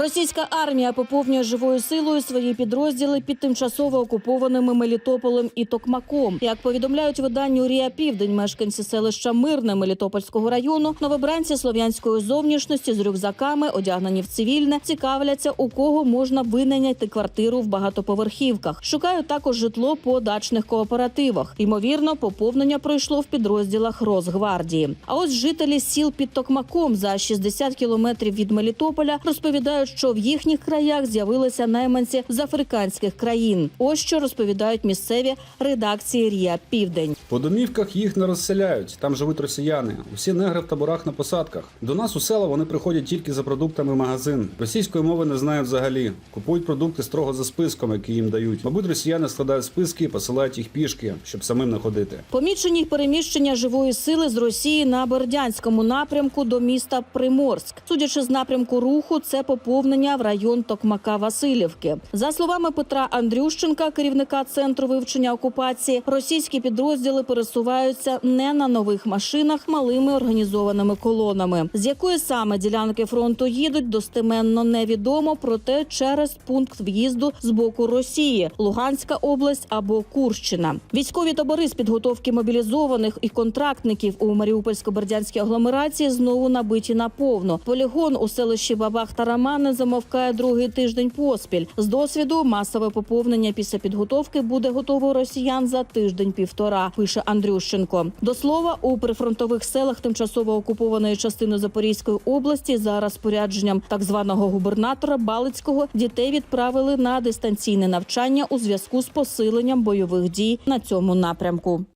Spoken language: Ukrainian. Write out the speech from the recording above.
Російська армія поповнює живою силою свої підрозділи під тимчасово окупованими Мелітополем і Токмаком. Як повідомляють виданню Рія Південь, мешканці селища Мирне Мелітопольського району, новобранці слов'янської зовнішності з рюкзаками, одягнені в цивільне, цікавляться, у кого можна винайняти квартиру в багатоповерхівках. Шукають також житло по дачних кооперативах. Ймовірно, поповнення пройшло в підрозділах Росгвардії. А ось жителі сіл під Токмаком за 60 кілометрів від Мелітополя розповідають, що в їхніх краях з'явилися найманці з африканських країн. Ось що розповідають місцеві редакції Рія Південь. По домівках їх не розселяють, там живуть росіяни. Усі негри в таборах на посадках. До нас у села вони приходять тільки за продуктами в магазин. Російської мови не знають взагалі. Купують продукти строго за списком, який їм дають. Мабуть, росіяни складають списки і посилають їх пішки, щоб самим не ходити. Помічені переміщення живої сили з Росії на Бердянському напрямку до міста Приморськ. Судячи з напрямку руху, це поповнення в район Токмака Васильівки. За словами Петра Андрющенка, керівника центру вивчення окупації, російські підрозділи пересуваються не на нових машинах малими організованими колонами. З якої саме ділянки фронту їдуть, достеменно невідомо, проте через пункт в'їзду з боку Росії, Луганська область або Курщина. Військові табори з підготовки мобілізованих і контрактників у Маріупольсько-Бердянській агломерації знову набиті наповно. Полігон у селищі Бабах та Романи замовкає другий тиждень поспіль. З досвіду масове поповнення після підготовки буде готово росіян за тиждень-півтора. Пише Андрющенко. До слова, у прифронтових селах тимчасово окупованої частини Запорізької області за розпорядженням так званого губернатора Балицького дітей відправили на дистанційне навчання у зв'язку з посиленням бойових дій на цьому напрямку.